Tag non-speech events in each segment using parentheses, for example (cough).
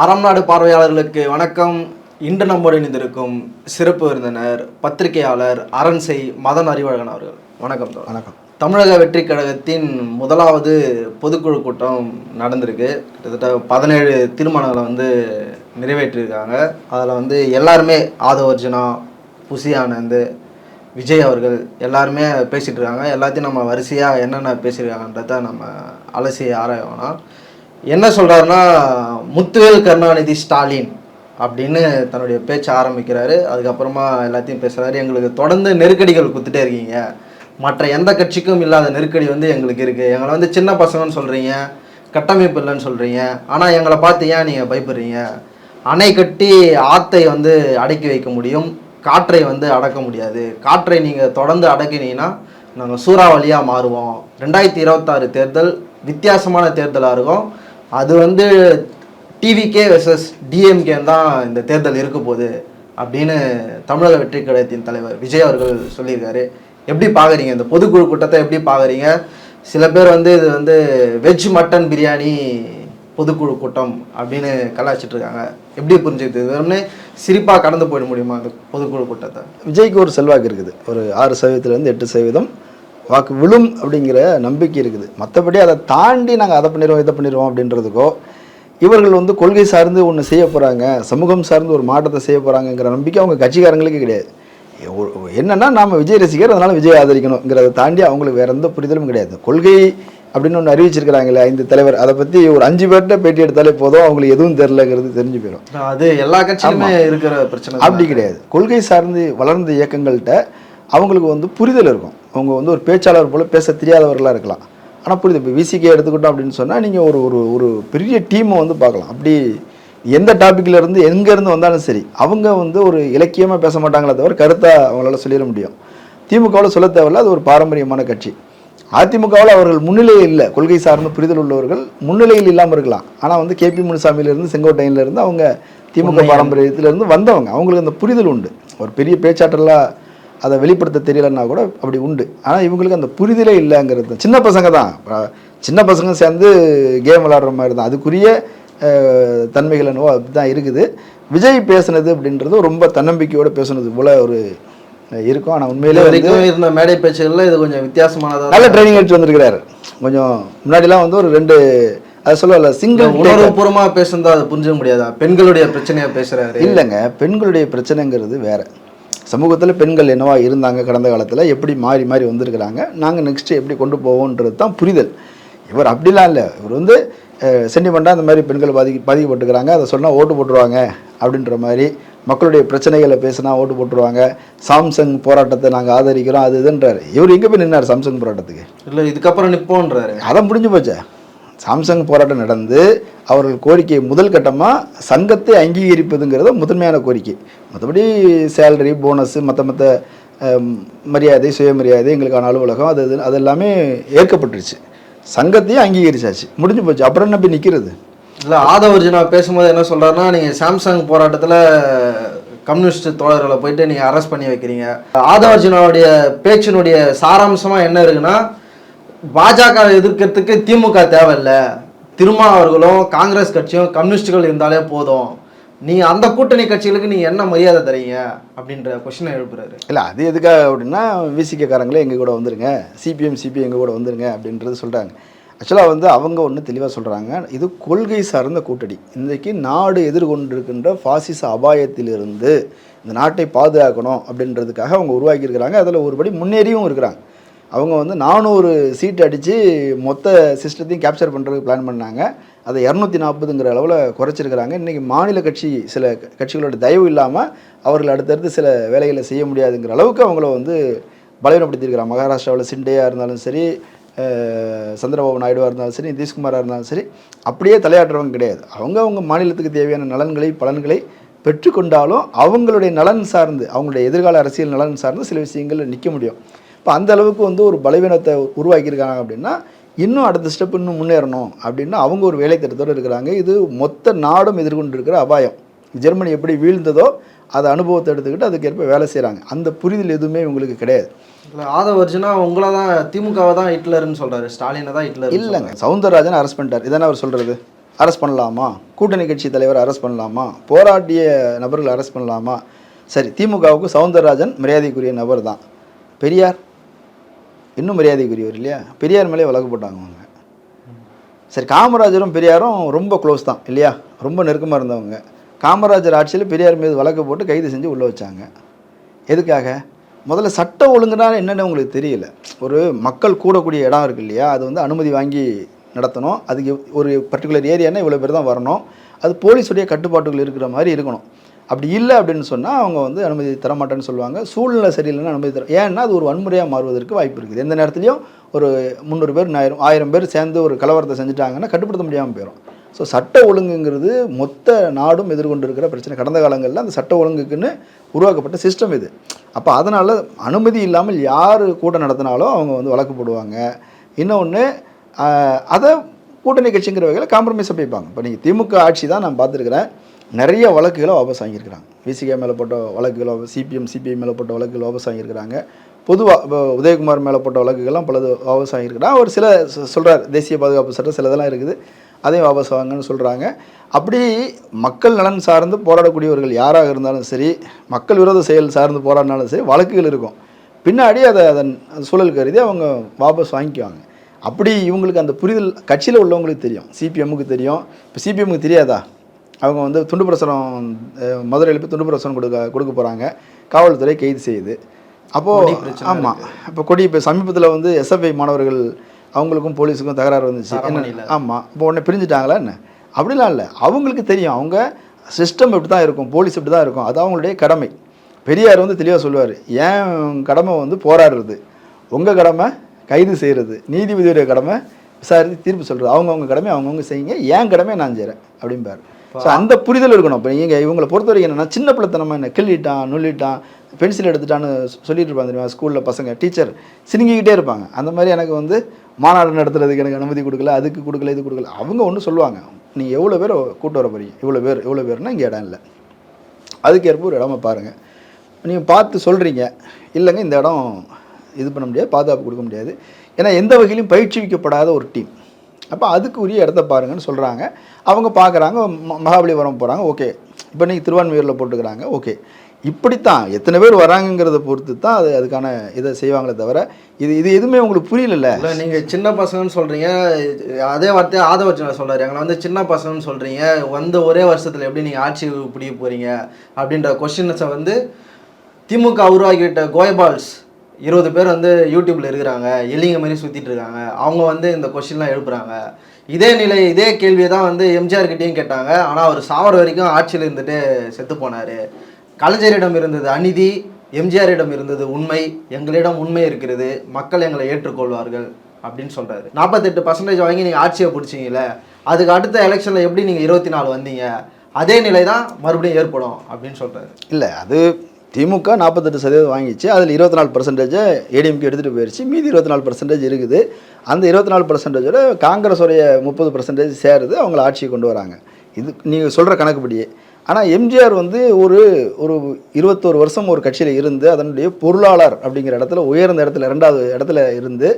அறம் நாடு பார்வையாளர்களுக்கு வணக்கம். இன்று நம்மோடு இணைந்திருக்கும் சிறப்பு விருந்தினர் பத்திரிகையாளர் அரண்சை மதன் அறிவழகன் அவர்கள். வணக்கம். வணக்கம். தமிழக வெற்றி கழகத்தின் முதலாவது பொதுக்குழு கூட்டம் நடந்திருக்கு. கிட்டத்தட்ட பதினேழு தீர்மானங்களை வந்து நிறைவேற்றியிருக்காங்க. அதில் வந்து எல்லாருமே ஆதவர்ஜுனா புசி ஆனந்த் விஜய் அவர்கள் எல்லாருமே பேசிகிட்டு இருக்காங்க. எல்லாத்தையும் நம்ம வரிசையாக என்னென்ன பேசியிருக்காங்கன்றத நம்ம அலசி ஆராய வேணாம். என்ன சொல்கிறாருன்னா முத்துவேல் கருணாநிதி ஸ்டாலின் அப்படின்னு தன்னுடைய பேச்சை ஆரம்பிக்கிறாரு. அதுக்கப்புறமா எல்லாத்தையும் பேசுகிறாரு எங்களுக்கு தொடர்ந்து நெருக்கடிகள் கொடுத்துட்டே இருக்கீங்க. மற்ற எந்த கட்சிக்கும் இல்லாத நெருக்கடி வந்து எங்களுக்கு இருக்குது எங்களை வந்து சின்ன பசங்கன்னு சொல்கிறீங்க கட்டமைப்பு இல்லைன்னு சொல்கிறீங்க ஆனால் எங்களை பார்த்து ஏன் நீங்கள் பயப்படுறீங்க? அணை கட்டி ஆத்தை வந்து அடக்கி வைக்க முடியும். காற்றை வந்து அடக்க முடியாது. காற்றை நீங்கள் தொடர்ந்து அடக்கினீங்கன்னா நாங்கள் சூறாவளியாக மாறுவோம். ரெண்டாயிரத்தி இருபத்தாறு தேர்தல் வித்தியாசமான தேர்தலாக இருக்கும். அது வந்து டிவிகே வெர்சஸ் டிஎம்கே தான் இந்த தேர்தல் இருக்க போகுது அப்படின்னு தமிழக வெற்றி கழகத்தின் தலைவர் விஜய் அவர்கள் சொல்லியிருக்காரு. எப்படி பார்க்குறீங்க இந்த பொதுக்குழு கூட்டத்தை எப்படி பார்க்குறீங்க சில பேர் வந்து இது வந்து வெஜ் மட்டன் பிரியாணி பொதுக்குழு கூட்டம் அப்படின்னு கலாச்சிட்டு இருக்காங்க. எப்படி புரிஞ்சுக்குது வெறும்னே சிரிப்பாக கடந்து போயிட முடியுமா அந்த பொதுக்குழு கூட்டத்தை? விஜய்க்கு ஒரு செல்வாக்கு இருக்குது. ஒரு ஆறு சதவீதத்துலேருந்து எட்டு சதவீதம் வாக்கு விழும் அப்படிங்கிற நம்பிக்கை இருக்குது. மற்றபடி அதை தாண்டி நாங்கள் அதை பண்ணிடுவோம் இதை பண்ணிடுவோம் அப்படின்றதுக்கோ இவர்கள் வந்து கொள்கை சார்ந்து ஒன்று செய்ய போகிறாங்க சமூகம் சார்ந்து ஒரு மாற்றத்தை செய்ய போகிறாங்கங்கிற நம்பிக்கை அவங்க கட்சிக்காரங்களுக்கு கிடையாது. என்னன்னா நாம விஜய் ரசிகர் அதனால விஜய் ஆதரிக்கணுங்கிறத தாண்டி அவங்களுக்கு வேற எந்த புரிதலும் கிடையாது. கொள்கை அப்படின்னு ஒன்று அறிவிச்சிருக்கிறாங்களே ஐந்து தலைவர் அதை பற்றி ஒரு அஞ்சு பேர்கிட்ட பேட்டி எடுத்தாலே போதும் அவங்களுக்கு எதுவும் தெரிலங்கிறது தெரிஞ்சு போயிடும் அது எல்லா கட்சியிலுமே இருக்கிற பிரச்சனை. அப்படி கிடையாது. கொள்கை சார்ந்து வளர்ந்த இயக்கங்கள்கிட்ட அவங்களுக்கு வந்து புரிதல் இருக்கும். அவங்க வந்து ஒரு பேச்சாளர் போல பேச தெரியாதவர்களாக இருக்கலாம். ஆனால் புரியுது இப்போ விசிகே எடுத்துக்கிட்டோம் அப்படின்னு சொன்னால் நீங்கள் ஒரு ஒரு ஒரு பெரிய டீமை வந்து பார்க்கலாம். அப்படி எந்த டாப்பிக்கில் இருந்து எங்கேருந்து வந்தாலும் சரி அவங்க வந்து ஒரு இலக்கியமாக பேச மாட்டாங்களே தவிர கருத்தாக அவங்களால சொல்லிட முடியும். திமுகவில் சொல்ல தேவையில்ல அது ஒரு பாரம்பரியமான கட்சி. அதிமுகவில் அவர்கள் முன்னிலையில் இல்லை. கொள்கை சார்ந்த புரிதல் உள்ளவர்கள் முன்னிலையில் இல்லாமல் இருக்கலாம். ஆனால் வந்து கேபி முனுசாமியிலேருந்து செங்கோட்டையிலேருந்து அவங்க திமுக பாரம்பரியத்திலேருந்து வந்தவங்க. அவங்களுக்கு அந்த புரிதல் உண்டு. ஒரு பெரிய பேச்சாற்றலாக அதை வெளிப்படுத்த தெரியலன்னா கூட அப்படி உண்டு. ஆனால் இவங்களுக்கு அந்த புரிதலே இல்லைங்கிறது. சின்ன பசங்க தான். சின்ன பசங்க சேர்ந்து கேம் விளாடுற மாதிரி தான். அதுக்குரிய தன்மைகள் என்னவோ அதுதான் இருக்குது. விஜய் பேசுனது அப்படின்றது ரொம்ப தன்னம்பிக்கையோடு பேசுனது போல ஒரு இருக்கும். ஆனால் உண்மையிலே வரைக்கும் இருந்த மேடை பேச்சுகள்ல இது கொஞ்சம் வித்தியாசமானதா நல்ல ட்ரைனிங் எடுத்து வந்திருக்கிறாரு. கொஞ்சம் முன்னாடிலாம் வந்து ஒரு ரெண்டு அதை சொல்லல சிங்கிள் உணர்வுபூர்வமா பேசுனதா அதை புரிஞ்சுக்க முடியாதா? பெண்களுடைய பிரச்சனையா பேசுறாரு. இல்லைங்க. பெண்களுடைய பிரச்சனைங்கிறது வேற. சமூகத்தில் பெண்கள் என்னவா இருந்தாங்க கடந்த காலத்தில் எப்படி மாறி மாறி வந்திருக்கிறாங்க நாங்கள் நெக்ஸ்ட்டு எப்படி கொண்டு போவோன்றது தான் புரிதல். இவர் அப்படிலாம் இல்லை. இவர் வந்து சென்டிமெண்ட்டாக அந்த மாதிரி பெண்கள் பாதி பாதிக்கப்பட்டுக்கிறாங்க. அதை சொன்னால் ஓட்டு போட்டுருவாங்க அப்படின்ற மாதிரி மக்களுடைய பிரச்சனைகளை பேசினா ஓட்டு போட்டுருவாங்க. சாம்சங் போராட்டத்தை நாங்கள் ஆதரிக்கிறோம் அது இதுன்றாரு. இவர் எங்கே போய் நின்னார் சாம்சங் போராட்டத்துக்கு? இல்ல இதுக்கப்புறம் நிப்போன்றாரு. அதான் முடிஞ்சு போச்சே? சாம்சங் போராட்டம் நடந்து அவர்கள் கோரிக்கை முதல் கட்டமாக சங்கத்தை அங்கீகரிப்பதுங்கிறது முதன்மையான கோரிக்கை. மற்றபடி சேலரி போனஸ் மற்ற மற்ற மரியாதை சுயமரியாதை எங்களுக்கான அலுவலகம் அது அது எல்லாமே ஏற்கப்பட்டுருச்சு. சங்கத்தையும் அங்கீகரிச்சாச்சு. முடிஞ்சு போச்சு. அப்புறம் என்ன போய் நிற்கிறது இல்லை ஆதவர்ஜினா பேசும்போது என்ன சொல்கிறாருன்னா நீங்கள் சாம்சங் போராட்டத்தில் கம்யூனிஸ்ட் தோழர்களை போயிட்டு நீங்கள் அரெஸ்ட் பண்ணி வைக்கிறீங்க. ஆதவர்ஜுனாவுடைய பேச்சினுடைய சாராம்சமாக என்ன இருக்குன்னா பாஜக எதிர்க்கிறதுக்கு திமுக தேவையில்லை. திருமாவர்களும் காங்கிரஸ் கட்சியும் கம்யூனிஸ்டுகள் இருந்தாலே போதும். நீ அந்த கூட்டணி கட்சிகளுக்கு நீ என்ன மரியாதை தரீங்க? அப்படின்ற கொஷினை எழுப்புறாரு. இல்லை அது எதுக்காக அப்படின்னா விசிக்கக்காரங்களே எங்கள் கூட வந்துருங்க. சிபிஎம் சிபிஎம் எங்கள் கூட வந்துருங்க அப்படின்றது சொல்கிறாங்க ஆக்சுவலாக வந்து அவங்க ஒன்று தெளிவாக சொல்கிறாங்க இது கொள்கை சார்ந்த கூட்டணி. இன்றைக்கு நாடு எதிர்கொண்டிருக்கின்ற ஃபாசிச அபாயத்திலிருந்து இந்த நாட்டை பாதுகாக்கணும் அப்படின்றதுக்காக அவங்க உருவாக்கியிருக்கிறாங்க. அதில் ஒருபடி முன்னேறியும் இருக்கிறாங்க. அவங்க வந்து நானூறு சீட் அடித்து மொத்த சிஸ்டத்தையும் கேப்சர் பண்ணுறதுக்கு பிளான் பண்ணாங்க. அதை இரநூத்தி நாற்பதுங்கிற அளவில் குறைச்சிருக்கிறாங்க. இன்றைக்கி மாநில கட்சி சில கட்சிகளோட தயவு இல்லாமல் அவர்கள் அடுத்தடுத்து சில வேலைகளை செய்ய முடியாதுங்கிற அளவுக்கு அவங்கள வந்து பலவீனப்படுத்தியிருக்கிறாங்க. மகாராஷ்டிராவில் சிண்டேயாக இருந்தாலும் சரி சந்திரபாபு நாயுடுவாக இருந்தாலும் சரி நிதிஷ்குமாராக இருந்தாலும் சரி அப்படியே தலையாட்டுறவங்க கிடையாது. அவங்க அவங்க மாநிலத்துக்கு தேவையான நலன்களை பலன்களை பெற்றுக்கொண்டாலும் அவங்களுடைய நலன் சார்ந்து அவங்களுடைய எதிர்கால அரசியல் நலன் சார்ந்து சில விஷயங்களில் நிற்க முடியும். இப்போ அந்த அளவுக்கு வந்து ஒரு பலவீனத்தை உருவாக்கியிருக்காங்க அப்படின்னா இன்னும் அடுத்த ஸ்டெப் இன்னும் முன்னேறணும் அப்படின்னா அவங்க ஒரு வேலை திட்டத்தோடு இருக்கிறாங்க. இது மொத்த நாடும் எதிர்கொண்டு இருக்கிற அபாயம். ஜெர்மனி எப்படி வீழ்ந்ததோ அதை அனுபவத்தை எடுத்துக்கிட்டு அதுக்கேற்ப வேலை செய்கிறாங்க அந்த புரிதல் எதுவுமே இவங்களுக்கு கிடையாது. இல்ல ஆதவர்ஜுனா உங்களை தான் திமுகவை தான் ஹிட்லர்னு சொல்றாரு. ஸ்டாலினை தான் ஹிட்லர் இல்லைங்க சவுந்தரராஜன் அரெஸ்ட் பண்ணிட்டார். இதானே அவர் சொல்கிறது அரெஸ்ட் பண்ணலாமா? கூட்டணி கட்சி தலைவர் அரெஸ்ட் பண்ணலாமா? போராடிய நபர்கள் அரெஸ்ட் பண்ணலாமா? சரி திமுகவுக்கு சவுந்தரராஜன் மரியாதைக்குரிய நபர் தான் பெரியார் இன்னும் மரியாதைக்குரியவர் இல்லையா? பெரியார் மேலே வழக்கு போட்டாங்க அவங்க. சரி காமராஜரும் பெரியாரும் ரொம்ப க்ளோஸ் தான் இல்லையா? ரொம்ப நெருக்கமாக இருந்தவங்க. காமராஜர் ஆட்சியில் பெரியார் மீது வழக்கு போட்டு கைது செஞ்சு உள்ளே வச்சாங்க. எதுக்காக? முதல்ல சட்ட ஒழுங்குனா என்னென்னு உங்களுக்கு தெரியல. ஒரு மக்கள் கூடக்கூடிய இடம் இருக்கு இல்லையா? அது வந்து அனுமதி வாங்கி நடத்தணும். அதுக்கு ஒரு பர்டிகுலர் ஏரியானா இவ்வளோ பேர் தான் வரணும். அது போலீஸுடைய கட்டுப்பாட்டுகள் இருக்கிற மாதிரி இருக்கணும். அப்படி இல்லை அப்படின்னு சொன்னால் அவங்க வந்து அனுமதி தரமாட்டேன்னு சொல்லுவாங்க. சூழ்நிலை சரியில்லைன்னு அனுமதி தர ஏன்னா அது ஒரு வன்முறையாக மாறுவதற்கு வாய்ப்பு இருக்குது. எந்த நேரத்துலையும் ஒரு முந்நூறு பேர் ஆயிரம் ஆயிரம் பேர் சேர்ந்து ஒரு கலவரத்தை செஞ்சுட்டாங்கன்னா கட்டுப்படுத்த முடியாமல் போயிடும் ஸோ சட்ட ஒழுங்குங்கிறது மொத்த நாடும் எதிர்கொண்டு இருக்கிற பிரச்சனை. கடந்த காலங்களில் அந்த சட்ட ஒழுங்குக்குன்னு உருவாக்கப்பட்ட சிஸ்டம் இது. அப்போ அதனால் அனுமதி இல்லாமல் யார் கூட்டம் நடத்தினாலும் அவங்க வந்து வழக்கு போடுவாங்க. இன்னொன்று அதை கூட்டணி கட்சிங்கிற வகையில் காம்ப்ரமைஸை போய்ப்பாங்க இப்போ நீங்கள் திமுக ஆட்சி தான் நான் பார்த்துருக்குறேன். நிறைய வழக்குகளை வாபஸ் வாங்கியிருக்கிறாங்க. விசிகே மேலே போட்ட வழக்குகளை சிபிஎம் சிபிஐ மேலே போட்ட வழக்குகள் வாபஸ் வாங்கியிருக்கிறாங்க. பொதுவாக இப்போ உதயகுமார் மேலே போட்ட வழக்குகள்லாம் பலது வாபஸ் வாங்கியிருக்கிறாங்க. அவர் சில சொல்கிறார் தேசிய பாதுகாப்பு சட்டம் சிலதெல்லாம் இருக்குது. அதையும் வாபஸ் வாங்கன்னு சொல்கிறாங்க அப்படி மக்கள் நலன் சார்ந்து போராடக்கூடியவர்கள் யாராக இருந்தாலும் சரி மக்கள் விரோத செயல் சார்ந்து போராடினாலும் சரி வழக்குகள் இருக்கும். பின்னாடி அதை அதன் சூழல் கருதி அவங்க வாபஸ் வாங்கிக்குவாங்க. அப்படி இவங்களுக்கு அந்த புரிதல் கட்சியில் உள்ளவங்களுக்கு தெரியும். சிபிஎம்முக்கு தெரியும். இப்போ சிபிஎம்முக்கு தெரியாதா? அவங்க வந்து துண்டு பிரசுரம் மதுரையில் போய் துண்டு பிரசுரம் கொடுக்க கொடுக்க போகிறாங்க காவல்துறை கைது செய்யுது. அப்போது ஆமாம் இப்போ கொடி இப்போ சமீபத்தில் வந்து எஸ்எஃப்ஐ மாணவர்கள் அவங்களுக்கும் போலீஸுக்கும் தகராறு வந்துச்சு. என்ன. ஆமாம் இப்போ உடனே பிரிஞ்சுட்டாங்களா என்ன? அப்படிலாம் இல்லை. அவங்களுக்கு தெரியும். அவங்க சிஸ்டம் இப்படி தான் இருக்கும். போலீஸ் இப்படி தான் இருக்கும். அது அவங்களுடைய கடமை. பெரியார் வந்து தெளிவாக சொல்லுவார். ஏன் கடமை வந்து போராடுறது? உங்கள் கடமை கைது செய்கிறது நீதிபதியுடைய கடமை விசாரித்து தீர்ப்பு சொல்கிறது அவங்கவுங்க கடமை அவங்கவுங்க செய்யுங்க. ஏன் கடமை நான் செய்கிறேன் அப்படிம்பார். ஸோ அந்த புரிதல் இருக்கணும். இப்போ நீங்கள் இவங்களை பொறுத்த வரைக்கும் என்னென்னா சின்ன பிள்ளைத்தனமா என்ன கிள்ளிட்டான் நுள்ளிட்டான் பென்சில் எடுத்துட்டான்னு சொல்லிட்டு இருப்பாங்க தெரியுமா? ஸ்கூலில் பசங்க டீச்சர் சினிங்கிக்கிட்டே இருப்பாங்க. அந்த மாதிரி எனக்கு வந்து மாநாடு நடத்துறதுக்கு எனக்கு அனுமதி கொடுக்கல அதுக்கு கொடுக்கல இது கொடுக்கல. அவங்க ஒன்று சொல்லுவாங்க. நீங்கள் எவ்வளோ பேர் கூட்டு வர போறீங்க? இவ்வளோ பேர் இவ்வளோ பேர்னா இங்கே இடம் இல்லை. அதுக்கேற்ப ஒரு இடமா பாருங்கள் நீங்கள் பார்த்து சொல்கிறீங்க இல்லைங்க இந்த இடம் இது பண்ண முடியாது பாதுகாப்பு கொடுக்க முடியாது. ஏன்னா எந்த வகையிலும் பயிற்சிவிக்கப்படாத ஒரு டீம் அப்போ அதுக்கு உரிய இடத்த பாருங்கன்னு சொல்கிறாங்க அவங்க பார்க்குறாங்க ம- மகாபலிபுரம் போகிறாங்க ஓகே. இப்போ நீங்கள் திருவான்மையூரில் போட்டுக்கிறாங்க ஓகே. இப்படித்தான் எத்தனை பேர் வராங்கங்கிறத பொறுத்து தான் அது அதுக்கான இதை செய்வாங்களே தவிர இது இது எதுவுமே உங்களுக்கு புரியல இல்லை நீங்கள் சின்ன பசங்கன்னு சொல்கிறீங்க அதே வார்த்தையை ஆதவச்சனை சொல்கிறார் எங்களை வந்து சின்ன பசங்கன்னு சொல்கிறீங்க வந்த ஒரே வருஷத்தில் எப்படி நீங்கள் ஆட்சி பிடிக்க போகிறீங்க அப்படின்ற கொஷின்ஸை வந்து திமுக உருவாக்கிட்ட கோயபால்ஸ் இருபது பேர் வந்து யூடியூப்ல இருக்கிறாங்க எலிங்க மாதிரி சுத்திட்டு இருக்காங்க. அவங்க வந்து இந்த கொஷின்லாம் எழுப்புறாங்க. இதே நிலை இதே கேள்வியை தான் வந்து எம்ஜிஆர் கிட்டேயும் கேட்டாங்க. ஆனால் அவர் சாவர வரைக்கும் ஆட்சியில் இருந்துட்டு செத்து போனார். கலைஞரிடம் இருந்தது அநீதி எம்ஜிஆரிடம் இருந்தது உண்மை. எங்களிடம் உண்மை இருக்கிறது. மக்கள் எங்களை ஏற்றுக்கொள்வார்கள் அப்படின்னு சொல்கிறாரு நாற்பத்தெட்டு பர்சன்டேஜ் வாங்கி நீங்கள் ஆட்சியை பிடிச்சிங்கல்ல அதுக்கு அடுத்த எலெக்ஷனில் எப்படி நீங்கள் இருபத்தி நாலு வந்தீங்க? அதே நிலை தான் மறுபடியும் ஏற்படும் அப்படின்னு சொல்கிறாரு இல்லை அது திமுக நாற்பத்தெட்டு சதவீதம் வாங்கிச்சு. அதில் இருபத்தி நாலு பர்சன்டேஜை ஏடிஎம்கே எடுத்துகிட்டு போயிடுச்சு மீதி இருபத்தி நாலு பர்சன்டேஜ் இருக்குது. அந்த இருபத்தி நாலு பர்சன்டேஜோட காங்கிரஸுடைய முப்பது பர்சன்டேஜ் சேருது. அவங்கள ஆட்சியை கொண்டு வராங்க. இது நீங்கள் சொல்கிற கணக்குப்படியே. ஆனால் எம்ஜிஆர் வந்து ஒரு ஒரு இருபத்தோரு வருஷம் ஒரு கட்சியில் இருந்து அதனுடைய பொருளாளர் அப்படிங்கிற இடத்துல உயர்ந்த இடத்துல ரெண்டாவது இடத்துல இருந்து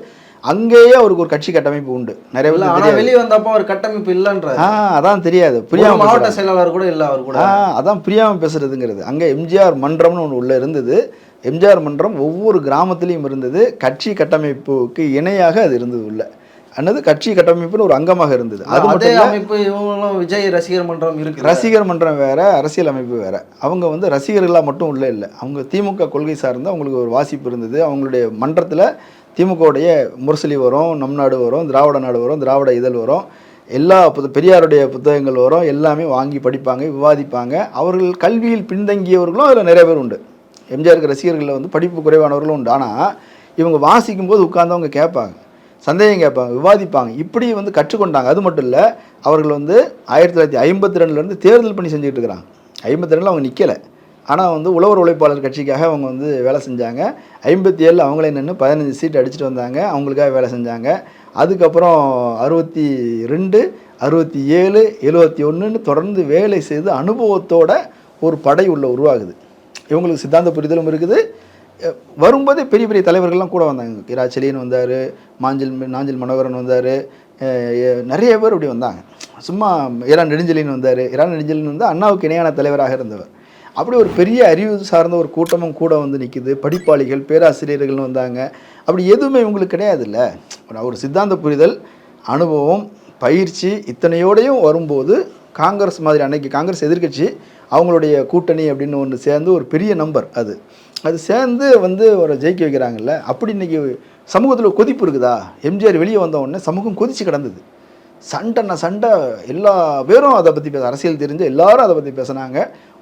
அங்கேயே அவருக்கு ஒரு கட்சி கட்டமைப்பு உண்டு. நிறைய. வெளியே வந்தப்போ ஒரு கட்டமைப்பு இல்லைன்றாரு. ஆ அதான் தெரியாது. புரியாம மாவட்ட. செயலாளர் கூட இல்ல அவர் கூட. அதான் புரியாமல் பேசுறதுங்கிறது. அங்கே எம்ஜிஆர் மன்றம்னு ஒன்று உள்ளே இருந்தது. எம்ஜிஆர் மன்றம் ஒவ்வொரு கிராமத்துலேயும் இருந்தது. கட்சி கட்டமைப்புக்கு இணையாக அது இருந்தது உள்ள. அன்னது கட்சி கட்டமைப்புன்னு ஒரு அங்கமாக இருந்தது. அது மட்டும் அமைப்பு இவங்களும் விஜய் ரசிகர் மன்றம் இருக்கு ரசிகர் மன்றம் வேற அரசியல் அமைப்பு வேற. அவங்க வந்து ரசிகர்களாக மட்டும் உள்ள இல்லை. அவங்க திமுக கொள்கை சார்ந்து அவங்களுக்கு ஒரு வாசிப்பு இருந்தது. அவங்களுடைய மன்றத்தில் திமுகவுடைய முரசொலி வரும் நம் நாடு வரும் திராவிட நாடு வரும் திராவிட இதழ் வரும். எல்லா புத்த பெரியாருடைய புத்தகங்கள் வரும். எல்லாமே வாங்கி படிப்பாங்க விவாதிப்பாங்க. அவர்கள் கல்வியில் பின்தங்கியவர்களும் அதில் நிறைய பேர் உண்டு. எம்ஜிஆருக்கு ரசிகர்களில் வந்து படிப்பு குறைவானவர்களும் உண்டு. ஆனால் இவங்க வாசிக்கும் போது உட்கார்ந்தவங்க கேட்பாங்க. சந்தேகம் கேட்பாங்க விவாதிப்பாங்க. இப்படி வந்து கற்றுக்கொண்டாங்க. அது மட்டும் இல்லை அவர்கள் வந்து ஆயிரத்தி தொள்ளாயிரத்தி ஐம்பத்தி ரெண்டுலேருந்து தேர்தல் பணி செஞ்சுக்கிட்டு இருக்கிறாங்க. ஐம்பத்தி ரெண்டில் அவங்க நிற்கலை ஆனால் வந்து உழவர் உழைப்பாளர் கட்சிக்காக அவங்க வந்து வேலை செஞ்சாங்க. ஐம்பத்தி ஏழில் அவங்களே நின்று பதினஞ்சு சீட் அடிச்சுட்டு வந்தாங்க. அவங்களுக்காக வேலை செஞ்சாங்க. அதுக்கப்புறம் அறுபத்தி ரெண்டு அறுபத்தி ஏழு எழுபத்தி ஒன்றுன்னு தொடர்ந்து வேலை செய்து அனுபவத்தோட ஒரு படை உள்ள உருவாகுது. இவங்களுக்கு சித்தாந்த புரிதலும் இருக்குது. வரும்போது வரும்போதே பெரிய பெரிய தலைவர்கள்லாம் கூட வந்தாங்க. இரா செலியன் வந்தார் மாஞ்சில் நாஞ்சில் மனோகரன் வந்தார் நிறைய பேர் இப்படி வந்தாங்க. சும்மா இரா நெடுஞ்செலியன் வந்தார். இரா நெடுஞ்செலியன் வந்து அண்ணாவுக்கு இணையான தலைவராக இருந்தவர். அப்படி ஒரு பெரிய அறிவு சார்ந்த ஒரு கூட்டமும் கூட வந்து நிற்கிது படிப்பாளிகள் பேராசிரியர்கள் வந்தாங்க. அப்படி எதுவுமே இவங்களுக்கு கிடையாதுல்ல. ஒரு சித்தாந்த புரிதல் அனுபவம் பயிற்சி இத்தனையோடையும் வரும்போது காங்கிரஸ் மாதிரி அன்னைக்கு காங்கிரஸ் எதிர்க்கட்சி அவங்களுடைய கூட்டணி அப்படின்னு ஒன்று சேர்ந்து ஒரு பெரிய நம்பர் அது. அது சேர்ந்து வந்து ஒரு ஜெயிக்க வைக்கிறாங்கல்ல. அப்படி இன்றைக்கி சமூகத்தில் கொதிப்பு இருக்குதா? எம்ஜிஆர் வெளியே வந்த உடனே சமூகம் கொதிச்சு கிடந்தது. சண்டைன்னா சண்டை எல்லா பேரும் அதை பற்றி பேச அரசியல் தெரிஞ்சு எல்லாரும் அதை பற்றி பேசுனாங்க.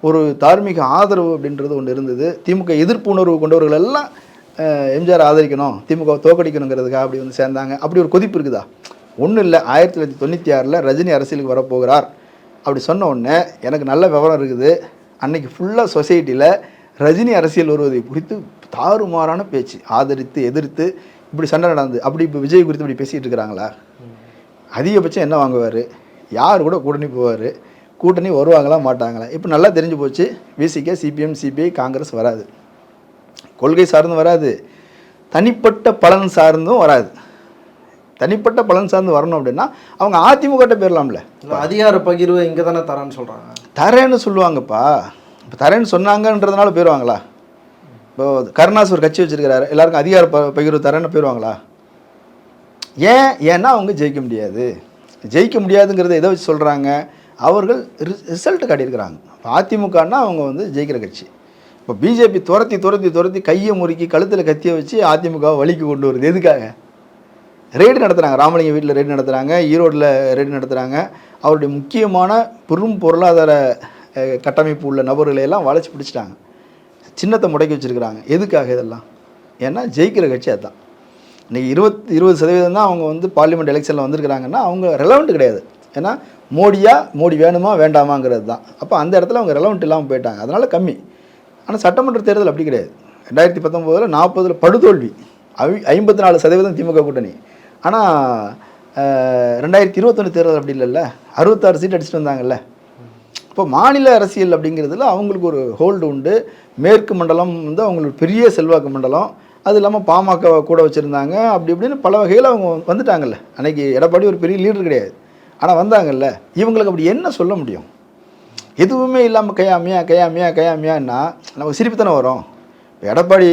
ஒரு தார்மீக ஆதரவு அப்படின்றது ஒன்று இருந்தது. திமுக எதிர்ப்பு உணர்வு கொண்டவர்கள் எல்லாம் எம்ஜிஆர் ஆதரிக்கணும் திமுக தோக்கடிக்கணுங்கிறதுக்காக அப்படி வந்து சேர்ந்தாங்க. அப்படி ஒரு கொதிப்பு இருக்குதா? ஒன்றும் இல்லை. ஆயிரத்தி தொள்ளாயிரத்தி தொண்ணூற்றி ஆறில் ரஜினி அரசியலுக்கு வரப்போகிறார். அப்படி சொன்ன உடனே எனக்கு நல்ல விவரம் இருக்குது. அன்னைக்கு ஃபுல்லாக சொசைட்டியில் ரஜினி அரசியல் வருவதை குறித்து தாறுமாறான பேச்சு ஆதரித்து எதிர்த்து இப்படி சண்டை நடந்து அப்படி இப்போ விஜய் குறித்து இப்படி பேசிகிட்டு இருக்கிறாங்களா? அதிகபட்சம் என்ன வாங்குவார்? யார் கூட கூட்டணி போவார்? கூட்டணி வருவாங்களா மாட்டாங்களா? இப்போ நல்லா தெரிஞ்சு போச்சு. விசிக சிபிஎம் சிபிஐ காங்கிரஸ் வராது. கொள்கை சார்ந்தும் வராது. தனிப்பட்ட பலன் சார்ந்தும் வராது. தனிப்பட்ட பலன் சார்ந்து வரணும் அப்படின்னா அவங்க அதிமுகட்ட போயிடலாம்ல அதிகார பகிர்வு இங்கே தானே தரேன்னு சொல்கிறாங்க தரேன்னு சொல்லுவாங்கப்பா. இப்போ தரேன்னு சொன்னாங்கன்றதுனால போயிடுவாங்களா இப்போ கருணாஸ் ஒரு கட்சி வச்சிருக்கிறாரு. எல்லாருக்கும் அதிகார ப பகிர்வு தரேன்னு போயிடுவாங்களா ஏன்? ஏன்னா அவங்க ஜெயிக்க முடியாது. ஜெயிக்க முடியாதுங்கிறத எதை வச்சு சொல்கிறாங்க அவர்கள் ரிசல்ட் காட்டியிருக்கிறாங்க. இப்போ அதிமுகன்னா அவங்க வந்து ஜெயிக்கிற கட்சி. இப்போ பிஜேபி துரத்தி துரத்தி துரத்தி கையை முறுக்கி கழுத்தில் கத்தியை வச்சு அதிமுகவை வழிக்கு கொண்டு வருது. எதுக்காக? ரெய்டு நடத்துகிறாங்க ராமலிங்க வீட்டில் ரெய்டு நடத்துகிறாங்க ஈரோட்டில் ரெய்டு நடத்துகிறாங்க அவருடைய முக்கியமான பெரும் பொருளாதார கட்டமைப்பு உள்ள நபர்களை எல்லாம் வளைச்சி பிடிச்சிட்டாங்க. சின்னத்தை முடக்கி வச்சுருக்கிறாங்க. எதுக்காக இதெல்லாம்? ஏன்னா ஜெயிக்கிற கட்சி அதுதான் இன்றைக்கி இருபத்தி இருபது சதவீதம் தான் அவங்க வந்து பார்லிமெண்ட் எலெக்ஷனில் வந்திருக்கிறாங்கன்னா அவங்க ரெலவெண்ட் கிடையாது. ஏன்னா மோடியா மோடி வேணுமா வேண்டாமாங்கிறது தான். அப்போ அந்த இடத்துல அவங்க ரெலவெண்ட் இல்லாமல் போயிட்டாங்க. அதனால் கம்மி. ஆனால் சட்டமன்ற தேர்தல் அப்படி கிடையாது. ரெண்டாயிரத்தி பத்தொம்போதில் நாற்பதில் படுதோல்வி. ஐ- ஐம்பத்தி நாலு சதவீதம் திமுக கூட்டணி. ஆனால் ரெண்டாயிரத்தி இருபத்தொன்று தேர்தல் அப்படி இல்லைல்ல. அறுபத்தாறு சீட் அடிச்சுட்டு வந்தாங்கல்ல. இப்போ மாநில அரசியல் அப்படிங்கிறதுல அவங்களுக்கு ஒரு ஹோல்டு உண்டு. மேற்கு மண்டலம் வந்து அவங்களுக்கு பெரிய செல்வாக்கு மண்டலம். அது இல்லாமல் பாமக கூட வச்சுருந்தாங்க. அப்படி இப்படின்னு பல வகையில் அவங்க வந்துட்டாங்கல்ல. அன்னைக்கு எடப்பாடி ஒரு பெரிய லீடர் கிடையாது. ஆனால் வந்தாங்கல்ல இவங்களுக்கு அப்படி என்ன சொல்ல முடியும்? எதுவுமே இல்லாமல் கையாமியா கையாமியா கையாமியான்னா நமக்கு சிரிப்பு தானே வரும். இப்போ எடப்பாடி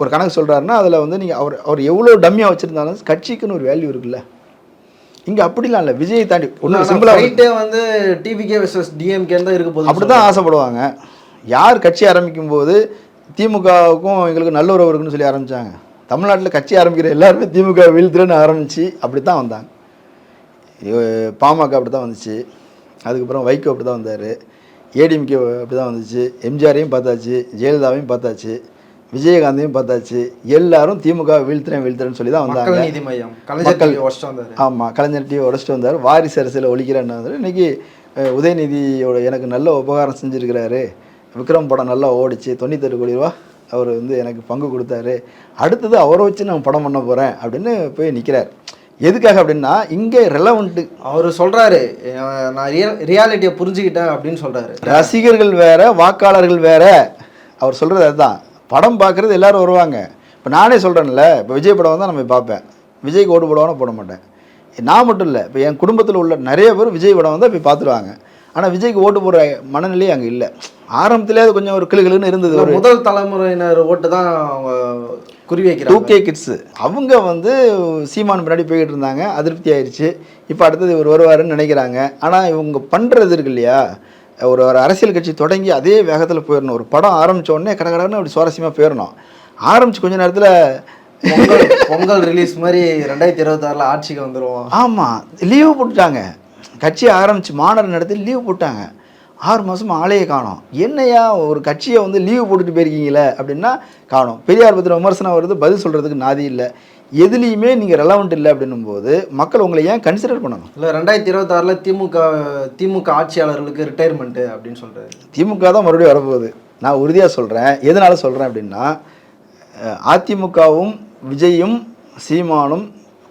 ஒரு கணக்கு சொல்கிறாருன்னா அதில் வந்து நீங்கள் அவர் அவர் எவ்வளோ டம்மியாக வச்சுருந்தாலும் கட்சிக்குன்னு ஒரு வேல்யூ இருக்குல்ல. இங்கே அப்படிலாம் இல்லை. விஜயை தாண்டி ஒன்றும் சிம்பிளாக வந்து டிவிகே வெர்சஸ் டிஎம்கே தான் இருக்க போகுது அப்படி தான் ஆசைப்படுவாங்க. யார் கட்சி ஆரம்பிக்கும் போது திமுகவுக்கும் எங்களுக்கு நல்ல உறவு இருக்குன்னு சொல்லி ஆரம்பித்தாங்க தமிழ்நாட்டில் கட்சி ஆரம்பிக்கிற எல்லாருமே திமுக வீழ்த்துறன்னு ஆரம்பித்து அப்படி தான் வந்தாங்க. பாமக அப்படி தான் வந்துச்சு. அதுக்கப்புறம் வைகோ அப்படி தான் வந்தார். ஏடிஎம்கே அப்படி தான் வந்துச்சு. எம்ஜிஆரையும் பார்த்தாச்சு. ஜெயலலிதாவையும் பார்த்தாச்சு. விஜயகாந்தையும் பார்த்தாச்சு. எல்லாரும் திமுக வீழ்த்துறேன் வீழ்த்துறேன்னு சொல்லி தான் வந்தாங்க. மக்கள் நீதி மையம். கலைஞர் மக்கள். டிவி உடச்சிட்டு வந்தாரு. ஆமாம் கலைஞர் டிவி உடச்சிட்டு வந்தார். வாரிசு அரசியல் ஒழிக்கிறேன்னு வந்து இன்னைக்கு உதயநிதியோட எனக்கு நல்ல உபகாரம் செஞ்சுருக்கிறாரு. விக்ரம் படம் நல்லா ஓடிச்சு. தொண்ணூத்தெட்டு கோடி ரூபா அவர் வந்து எனக்கு பங்கு கொடுத்தாரு. அடுத்தது அவரை வச்சு நான் படம் பண்ண போகிறேன் அப்படின்னு போய் நிற்கிறார் எதுக்காக அப்படின்னா இங்கே ரெலவெண்ட்டு அவர் சொல்றாரு அஹ் நான் ரியாலிட்டியை புரிஞ்சுக்கிட்டேன் அப்படின்னு சொல்றாரு. ரசிகர்கள் வேற வாக்காளர்கள் வேற அவர் சொல்கிறது அதுதான். படம் பார்க்குறது எல்லாரும் வருவாங்க. இப்போ நானே சொல்கிறேன்ல இப்போ விஜய் படம் வந்தால் நம்ம பார்ப்பேன். விஜய்க்கு ஓட்டு போடுவானோ போட மாட்டேன். நான் மட்டும் இல்லை இப்போ என் குடும்பத்தில் உள்ள நிறைய பேர் விஜய் படம் வந்தால் போய் பார்த்துருவாங்க. ஆனால் விஜய்க்கு ஓட்டு போடுற மனநிலையே அங்கே இல்லை. ஆரம்பத்திலே அது கொஞ்சம் ஒரு கிளுகிளுன்னு இருந்தது ஒரு முதல் தலைமுறையினர் ஓட்டு தான் அவங்க குறி டூ வைக்கிறாங்க கே கிட்ஸு அவங்க வந்து சீமான் பின்னாடி போய்கிட்டு இருந்தாங்க. அதிருப்தி ஆயிடுச்சு இப்போ அடுத்தது இவர் வருவாருன்னு நினைக்கிறாங்க. ஆனால் இவங்க பண்ணுறது இருக்கு இல்லையா? ஒரு ஒரு அரசியல் கட்சி தொடங்கி அதே வேகத்தில் போயிடணும் ஒரு படம் ஆரம்பிச்ச உடனே கடகடன்னு அப்படி சுவாரஸ்யமாக போயிடணும் ஆரம்பிச்சு கொஞ்ச நேரத்தில் பொங்கல் பொங்கல் ரிலீஸ் மாதிரி ரெண்டாயிரத்தி இருபத்தாறுல ஆட்சிக்கு வந்துருவோம். ஆமாம் லீவு போட்டுட்டாங்க. கட்சி ஆரம்பிச்சு மாநாடு நடத்தி லீவு போட்டாங்க. ஆறு மாதம் ஆளையே காணோம். என்னையா ஒரு கட்சியை வந்து லீவு போட்டுட்டு போயிருக்கீங்களே அப்படின்னா காணோம். பெரியார் பத்திர விமர்சனம் வருது பதில் சொல்கிறதுக்கு நாதி இல்லை. எதுலேயுமே நீங்கள் ரெலவெண்ட் இல்லை அப்படின்னும் போது மக்கள் உங்களை ஏன் கன்சிடர் பண்ணணும்? இல்லை ரெண்டாயிரத்தி இருபத்தாறுல திமுக திமுக ஆட்சியாளர்களுக்கு ரிட்டையர்மெண்ட் அப்படின்னு சொல்றாரு. திமுக தான் மறுபடியும் வரப்போகுது. நான் உறுதியாக சொல்கிறேன் எதனால சொல்கிறேன் அப்படின்னா அதிமுகவும் விஜயும் சீமானும்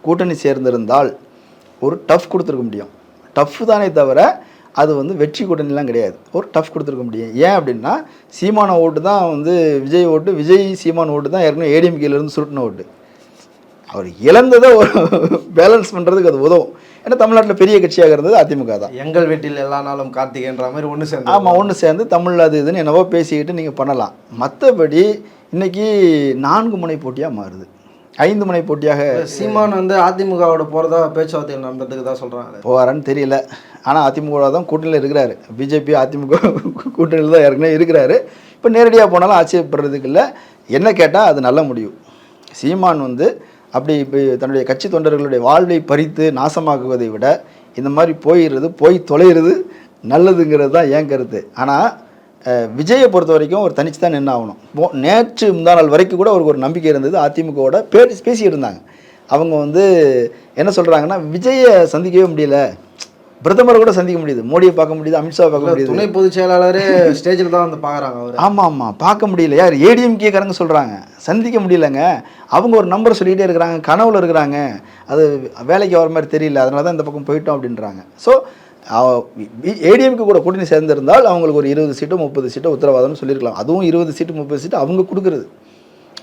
கூட்டணி சேர்ந்திருந்தால் ஒரு டஃப் கொடுத்துருக்க முடியும். டஃப் தானே தவிர அது வந்து வெற்றி கூட்டணிலாம் கிடையாது. ஒரு டஃப் கொடுத்துருக்க முடியும். ஏன் அப்படின்னா சீமான ஓட்டு தான் வந்து விஜய் ஓட்டு விஜய் சீமான் ஓட்டு தான் ஏற்கனவே ஏடிஎம்கேலேருந்து சுருட்டின ஓட்டு. அவர் இழந்ததை ஒரு (laughs) பேலன்ஸ் பண்ணுறதுக்கு அது உதவும். ஏன்னா தமிழ்நாட்டில் பெரிய கட்சியாக இருந்தது அதிமுக தான். எங்கள் வீட்டில் எல்லா நாளும் கார்த்திகைன்ற மாதிரி ஒன்று சேர்ந்து ஆமாம் ஒன்று சேர்ந்து தமிழ் அது இதுன்னு என்னவோ பேசிக்கிட்டு நீங்கள் பண்ணலாம். மற்றபடி இன்னைக்கு நான்கு முனை போட்டியாக மாறுது. ஐந்து முனை போட்டியாக சீமான் வந்து அதிமுகவோட போறதா பேச்சுவார்த்தைகள் நடந்ததுக்கு தான் சொல்றாங்க. போவாரான்னு தெரியல. ஆனால் அதிமுக தான் கூட்டணியில் இருக்கிறாரு. பிஜேபி அதிமுக கூட்டணியில் தான் ஏற்கனவே இருக்கிறாரு. இப்போ நேரடியாக போனாலும் ஆச்சரியப்படுறதுக்கு இல்லை. என்ன கேட்டால் அது நல்ல முடிவு. சீமான் வந்து அப்படி இப்போ தன்னுடைய கட்சி தொண்டர்களுடைய வாழ்வை பறித்து நாசமாக்குவதை விட இந்த மாதிரி போயிடுறது போய் தொலைகிறது நல்லதுங்கிறது தான் என் கருத்து. ஆனால் விஜயை பொறுத்த வரைக்கும் ஒரு தனிச்சு தான் நின்று ஆகணும் போ நேற்று முந்தா நாள் வரைக்கும் கூட அவருக்கு ஒரு நம்பிக்கை இருந்தது. அதிமுகவோட பேசி பேசிட்டு இருந்தாங்க அவங்க வந்து என்ன சொல்கிறாங்கன்னா விஜயை சந்திக்கவே முடியல. பிரதமரை கூட சந்திக்க முடியுது. மோடியை பார்க்க முடியுது அமித்ஷாவை பார்க்க முடியுது. துணை பொதுச் செயலாளரே ஸ்டேஜில் தான் வந்து பாக்குறாங்க அவர். ஆமாம் ஆமாம் பார்க்க முடியல. யார்? ஏடிஎம்கே காரங்க சொல்கிறாங்க சந்திக்க முடியலங்க. அவங்க ஒரு நம்பர் சொல்லிகிட்டே இருக்கிறாங்க. கனவுல இருக்கிறாங்க. அது வேலைக்கு வர மாதிரி தெரியல. அதனால தான் இந்த பக்கம் போயிட்டோம் அப்படின்றாங்க. ஸோ ஏடிஎம்கே கூட கூட்டணி சேர்ந்திருந்தால் அவங்களுக்கு ஒரு இருபது சீட்டோ முப்பது சீட்டோ உத்தரவாதம்னு சொல்லியிருக்கலாம். அதுவும் இருபது சீட்டு முப்பது சீட்டு அவங்க கொடுக்குறது.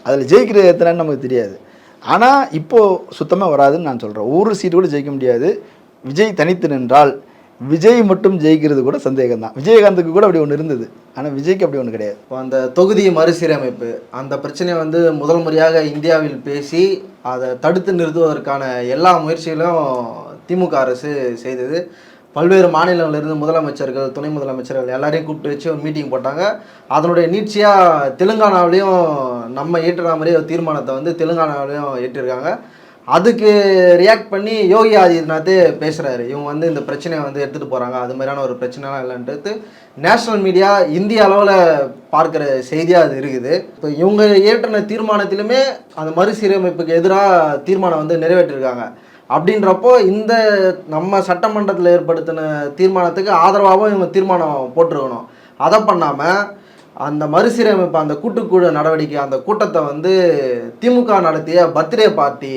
அதில் ஜெயிக்கிறது எத்தனைன்னு நமக்கு தெரியாது. ஆனால் இப்போது சுத்தமாக வராதுன்னு நான் சொல்கிறேன் ஒரு சீட்டு கூட ஜெயிக்க முடியாது. விஜய் தனித்து நின்றால் விஜய் மட்டும் ஜெயிக்கிறது கூட சந்தேகம் தான் விஜயகாந்துக்கு கூட அப்படி ஒன்று இருந்தது. ஆனால் விஜய்க்கு அப்படி ஒன்று கிடையாது. இப்போ அந்த தொகுதி மறுசீரமைப்பு அந்த பிரச்சனையை வந்து முதல் முறையாக இந்தியாவில் பேசி அதை தடுத்து நிறுத்துவதற்கான எல்லா முயற்சிகளும் திமுக அரசு செய்தது. பல்வேறு மாநிலங்களிலிருந்து முதலமைச்சர்கள் துணை முதலமைச்சர்கள் எல்லாரையும் கூப்பிட்டு வச்சு ஒரு மீட்டிங் போட்டாங்க. அதனுடைய நீட்சியாக தெலுங்கானாவிலையும் நம்ம ஏற்றுற மாதிரியே ஒரு தீர்மானத்தை வந்து தெலுங்கானாவிலையும் ஏற்றிருக்காங்க. அதுக்கு ரியாக்ட் பண்ணி யோகி ஆதித்யநாத் பேசுகிறாரு இவங்க வந்து இந்த பிரச்சனையை வந்து எடுத்துகிட்டு போகிறாங்க அது மாதிரியான ஒரு பிரச்சனைலாம் இல்லைன்றது நேஷ்னல் மீடியா இந்திய அளவில் பார்க்குற செய்தியாக அது இருக்குது. இப்போ இவங்க ஏற்றின தீர்மானத்திலுமே அந்த மறுசீரமைப்புக்கு எதிராக தீர்மானம் வந்து நிறைவேற்றிருக்காங்க. அப்படின்றப்போ இந்த நம்ம சட்டமன்றத்தில் ஏற்படுத்தின தீர்மானத்துக்கு ஆதரவாகவும் இவங்க தீர்மானம் போட்டிருக்கணும். அதை பண்ணாமல் அந்த மறுசீரமைப்பு அந்த கூட்டுக்குழு நடவடிக்கை அந்த கூட்டத்தை வந்து திமுக நடத்திய பர்த்டே பார்ட்டி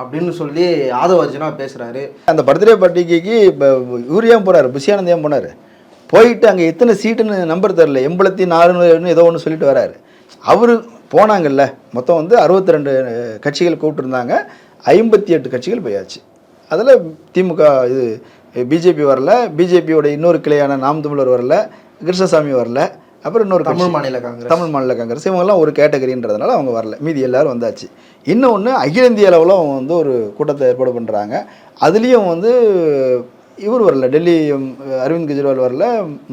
அப்படின்னு சொல்லி ஆதவ அர்ஜுனா பேசுகிறாரு அந்த பர்த்டே பார்ட்டிக்கு இப்போ இவர் ஏன் போகிறாரு புஷியானந்த் ஏன் போனார்? போயிட்டு அங்கே எத்தனை சீட்டுன்னு நம்பர் தெரில எண்பத்தி நாலுன்னு ஏதோ ஒன்று சொல்லிட்டு வராரு. அவர் போனாங்கல்ல. மொத்தம் வந்து அறுபத்தி ரெண்டு கட்சிகள் கூப்பிட்டுருந்தாங்க. ஐம்பத்தி எட்டு கட்சிகள் போயாச்சு. அதில் திமுக இது பிஜேபி வரல பிஜேபியோட இன்னொரு கிளையான நாம் தமிழர் வரல கிருஷ்ணசாமி வரல அப்புறம் இன்னொரு. தமிழ் மாநில காங்கிரஸ். தமிழ் மாநில காங்கிரஸ். இவங்கெல்லாம் ஒரு கேட்டகரின்றதுனால அவங்க வரல. மீதி எல்லாரும் வந்தாச்சு. இன்னொன்று அகில இந்திய அளவில் அவங்க வந்து ஒரு கூட்டத்தை ஏற்பாடு பண்ணுறாங்க அதுலேயும் வந்து இவர் வரல டெல்லி அரவிந்த் கெஜ்ரிவால் வரல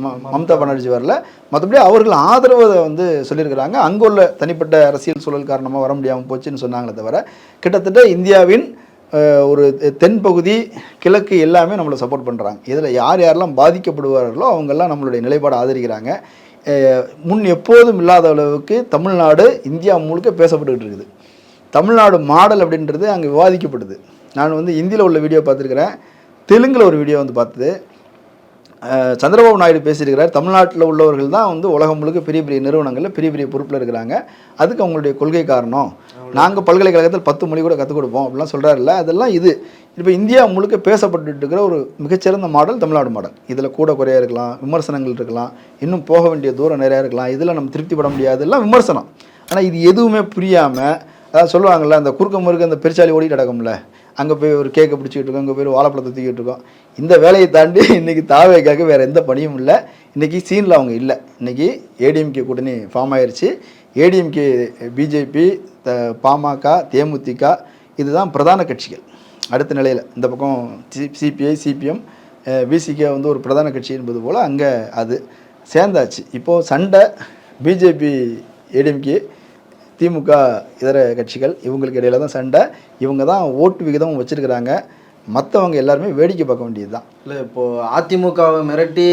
ம- மம்தா பானர்ஜி வரல. மற்றபடி அவர்கள் ஆதரவை வந்து சொல்லியிருக்கிறாங்க. அங்குள்ள தனிப்பட்ட அரசியல் சூழல் காரணமாக வர முடியாமல் போச்சுன்னு சொன்னாங்களே தவிர கிட்டத்தட்ட இந்தியாவின் ஒரு தென்பகுதி கிழக்கு எல்லாமே நம்மளை சப்போர்ட் பண்ணுறாங்க இதில் யார் யாரெல்லாம் பாதிக்கப்படுவார்களோ அவங்கெல்லாம் நம்மளுடைய நிலைப்பாடு ஆதரிக்கிறாங்க. முன் எப்போதும் இல்லாத அளவுக்கு தமிழ்நாடு இந்தியா முழுக்க பேசப்பட்டுக்கிட்டு இருக்குது. தமிழ்நாடு மாடல் அப்படின்றது அங்கே விவாதிக்கப்படுது. நான் வந்து இந்தியில் உள்ள வீடியோ பார்த்துருக்குறேன். தெலுங்கில் ஒரு வீடியோ வந்து பார்த்தது. சந்திரபாபு நாயுடு பேசியிருக்கிறார். தமிழ்நாட்டில் உள்ளவர்கள் தான் வந்து உலகம் முழுக்க பெரிய பெரிய நிறுவனங்களில் பெரிய பெரிய பொறுப்பில் இருக்கிறாங்க. அதுக்கு அவங்களுடைய கொள்கை காரணம். நாங்கள் பல்கலைக்கழகத்தில் பத்து மொழி கூட கற்றுக் கொடுப்போம் அப்படிலாம் சொல்கிறாருல்ல அதெல்லாம் இது. இப்போ இந்தியா முழுக்க பேசப்பட்டு இருக்கிற ஒரு மிகச்சிறந்த மாடல் தமிழ்நாடு மாடல். இதில் கூட குறையா இருக்கலாம் விமர்சனங்கள் இருக்கலாம் இன்னும் போக வேண்டிய தூரம் நிறையா இருக்கலாம். இதில் நம்ம திருப்திப்பட முடியாது. எல்லாம் விமர்சனம். ஆனால் இது எதுவுமே புரியாமல் அதாவது சொல்லுவாங்கல்ல அந்த குறுக்க முறுக்க அந்த பெருச்சாலி ஓடிட்டு கிடக்கும்ல. அங்கே போய் ஒரு கேக்கை பிடிச்சிக்கிட்டு இருக்கோம் அங்கே போய் ஒரு வாழைப்பழத்தை தூக்கிட்டு இருக்கோம். இந்த வேலையை தாண்டி இன்றைக்கி தாவேக்காக வேறு எந்த பணியும் இல்லை. இன்றைக்கி சீனில் அவங்க இல்லை. இன்றைக்கி ஏடிஎம்கே கூட்டணி ஃபார்ம் ஆயிடுச்சு ஏடிஎம்கே பிஜேபி த பாமக தேமுதிக இதுதான் பிரதான கட்சிகள். அடுத்த நிலையில் இந்த பக்கம் சி சிபிஐ சிபிஎம் பிசிகே வந்து ஒரு பிரதான கட்சி என்பது போல் அங்கே அது சேர்ந்தாச்சு. இப்போது சண்டை பிஜேபி ஏடிஎம்கே திமுக இதர கட்சிகள் இவங்களுக்கு இடையில தான் சண்டை. இவங்க தான் ஓட்டு விகிதம் வச்சுருக்கிறாங்க. மற்றவங்க எல்லாருமே வேடிக்கை பார்க்க வேண்டியது தான் இல்லை இப்போ அதிமுகவை மிரட்டி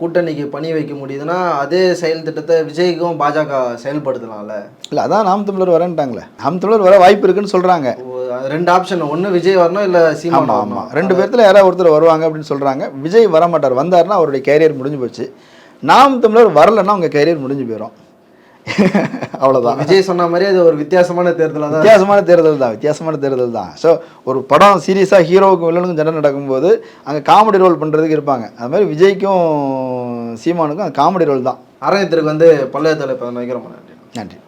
கூட்டணிக்கு பணி வைக்க முடியுதுன்னா அதே செயல் திட்டத்தை விஜய்க்கும் பாஜக செயல்படுத்தலாம்ல? இல்லை அதான் நாம் தமிழர் வரேன்ட்டாங்களே. நாம் தமிழர் வர வாய்ப்பு இருக்குன்னு சொல்கிறாங்க ரெண்டு ஆப்ஷன் ஒன்று விஜய் வரணும் இல்லை சீமான் ஆமாம் ரெண்டு பேர்த்தில் யாராவது ஒருத்தர் வருவாங்க அப்படின்னு சொல்கிறாங்க விஜய் வர மாட்டார் வந்தாருன்னா அவருடைய கேரியர் முடிஞ்சு போச்சு. நாம் தமிழர் வரலைன்னா அவங்க கேரியர் முடிஞ்சு போயிடும் (laughs) அவ்வளோதான் விஜய் சொன்ன மாதிரி அது ஒரு வித்தியாசமான தேர்தலாக தான் வித்தியாசமான தேர்தல் தான் வித்தியாசமான தேர்தல் தான். ஸோ ஒரு படம் சீரியஸாக ஹீரோவுக்கும் வில்லனுக்கும் சண்டை நடக்கும்போது அங்கே காமெடி ரோல் பண்ணுறதுக்கு இருப்பாங்க. அது மாதிரி விஜய்க்கும் சீமானுக்கும் காமெடி ரோல் தான். அரங்கத்திற்கு வந்து தலைப்பு வைக்கிறோம் நன்றி.